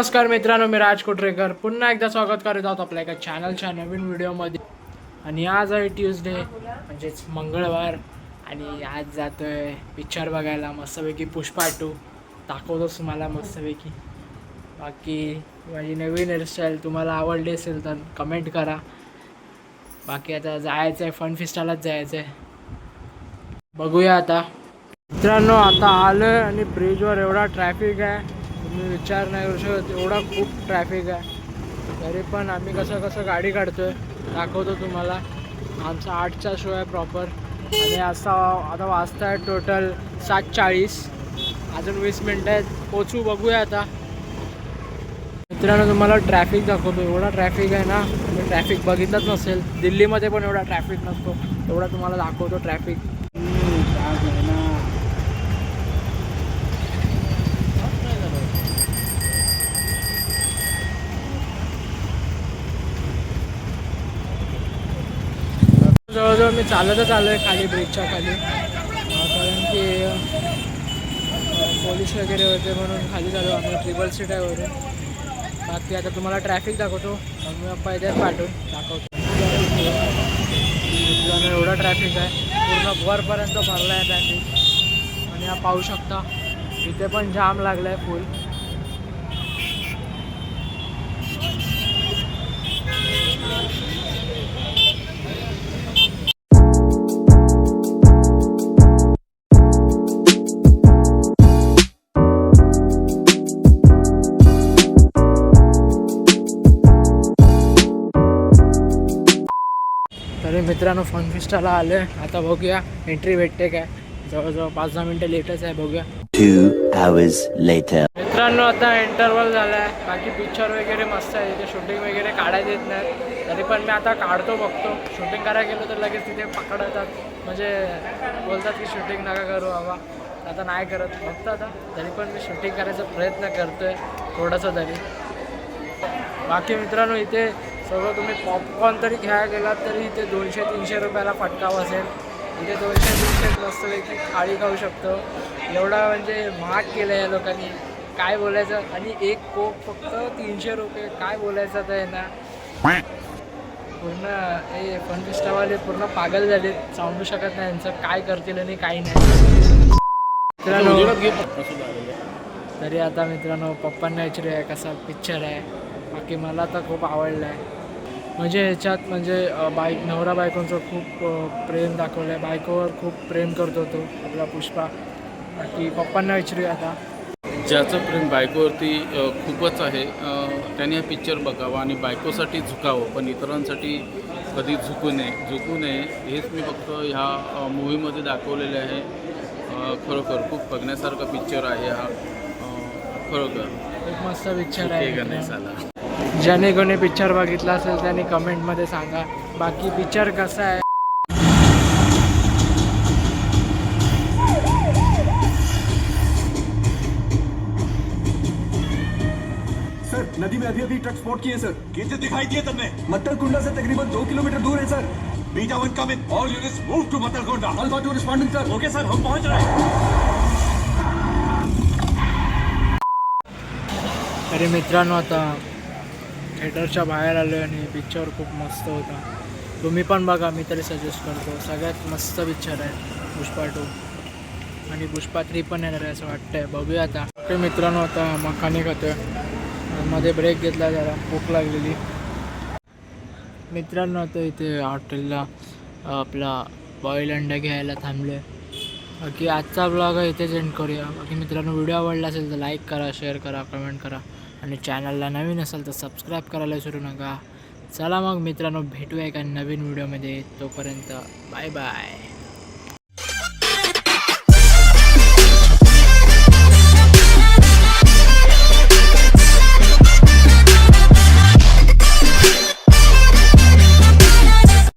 नमस्कार मित्रांनो मी राज कोटरेकर पुन्हा एकदा स्वागत करत आहोत आपल्या एका चॅनलच्या नवीन व्हिडिओमध्ये आणि आज आहे ट्यूजडे म्हणजेच मंगळवार. आणि आज जातो आहे पिक्चर बघायला मस्तपैकी पुष्पा टू. दाखवतोच तुम्हाला मस्तपैकी. बाकी माझी नवीन हेअरस्टाईल तुम्हाला आवडली असेल तर कमेंट करा. बाकी आता जायचं आहे फन फिस्टालाच जायचं आहे बघूया आता. मित्रांनो आता आलो आहे आणि ब्रिजवर एवढा ट्रॅफिक आहे. तुम्ही विचार नाही करू शकत. एवढा खूप ट्रॅफिक आहे. तरी पण आम्ही कसं कसं गाडी काढतो आहे दाखवतो तुम्हाला. आमचा आठचा शो आहे प्रॉपर आणि असा आता वाजता आहे टोटल सात चाळीस अजून वीस मिनटं आहेत. पोचू बघूया आता. मित्रांनो तुम्हाला ट्रॅफिक दाखवतो. एवढा ट्रॅफिक आहे ना तुम्ही ट्रॅफिक बघितलंच नसेल. दिल्लीमध्ये पण एवढा ट्रॅफिक नसतो. एवढा तुम्हाला दाखवतो ट्रॅफिक जवळजवळ मी चालतच आलो आहे खाली ब्रिजच्या खाली. कारण की पोलीस वगैरे होते म्हणून खाली झालो आम्ही ट्रिपल सीट आहे वरून. बाकी आता तुम्हाला ट्रॅफिक दाखवतो. मम्मी पप्पा इथे पाठवून दाखवतो. एवढा ट्रॅफिक आहे. पूर्ण वरपर्यंत भरला आहे ट्रॅफिक आणि हा पाहू शकता इथे पण जाम लागला आहे फुल तरी मित्रांनो फन फिस्टाला आलो आहे आता बघूया एंट्री भेटते काय. जवळजवळ पाच दहा मिनटं लेटच आहे बघूया. Two hours later. मित्रांनो आता इंटरवल झाला आहे बाकी पिक्चर वगैरे मस्त आहे. तिथे शूटिंग वगैरे काढायला येत नाही तरी पण मी आता काढतो बघतो. शूटिंग करायला गेलो तर लगेच तिथे पकडतात. म्हणजे बोलतात की शूटिंग नका करू बाबा. आता नाही करत. बघतो आता. तरी पण मी शूटिंग करायचा प्रयत्न करतोय थोडंसं तरी. बाकी मित्रांनो इथे सगळं तुम्ही पॉपकॉर्न तरी घ्यायला गेलात तरी इथे दोनशे तीनशे रुपयाला फटका बसेल. इथे दोनशे तीनशे मस्तपैकी थाळी खाऊ शकतो. एवढा म्हणजे महाग केलं या लोकांनी. काय बोलायचं? आणि एक कोक फक्त तीनशे रुपये. काय बोलायचं तर ना पूर्ण हे फन पूर्ण पागल झाले सांगू शकत नाही यांचं. काय करतील आणि काही नाही. तरी आता मित्रांनो पप्पांना विचारूया कसा पिक्चर आहे. बाकी मला तर खूप आवडला आहे म्हणजे ह्याच्यात म्हणजे अं, बाईक नवरा बायकोंचं खूप प्रेम दाखवलं आहे बायकोवर खूप प्रेम करतो तो आपला पुष्पा. बाकी पप्पांना विचारूया आता. ज्याचं प्रेम बायकोवरती खूपच आहे त्याने हा पिक्चर बघावा आणि बायकोसाठी झुकावं पण इतरांसाठी कधी झुकू नये. झुकू नये हेच मी फक्त ह्या मूवीमध्ये दाखवलेले आहे. खरोखर खूप बघण्यासारखा पिक्चर आहे हा. खरोखर. खूप मस्त पिक्चर आहे गणेशाला ज्याने कोणी पिक्चर बघितला असेल त्याने कमेंटमध्ये सांगा. बाकी पिक्चर कसा आहे? सर नदी में अभी अभी ट्रक स्पॉट किए सर कितने दिखाई दिए तुमने। मत्तरकुंडा से तकरीबन दो किलोमीटर दूर है sir beta one come in all units move to Matlakonda all बात two responding sir okay sir हम पहुंच रहे हैं। अरे मित्रांनो आता थिएटरच्या बाहेर आलो आहे आणि पिक्चर खूप मस्त होता. तुम्ही पण बघा मी तरी सजेस्ट करतो. सगळ्यात मस्त पिक्चर आहे पुष्पा टू आणि पुष्पा थ्री पण येणार आहे असं वाटतंय. बघूया आता. ओके मित्रांनो आता मखाने खातोय. मध्ये ब्रेक घेतला जरा भूक लागलेली. मित्रांनो आता इथे हॉटेलला आपला बॉईल अंडा घ्यायला थांबले बाकी आजचा ब्लॉग इथेच एंड करूया. बाकी मित्रांनो व्हिडिओ आवडला असेल तर लाईक करा शेअर करा कमेंट करा. आणि चॅनलला नवीन असेल तर सबस्क्राईब करायला विसरू नका. चला मग मित्रांनो भेटूया एका नवीन व्हिडिओमध्ये तोपर्यंत बाय बाय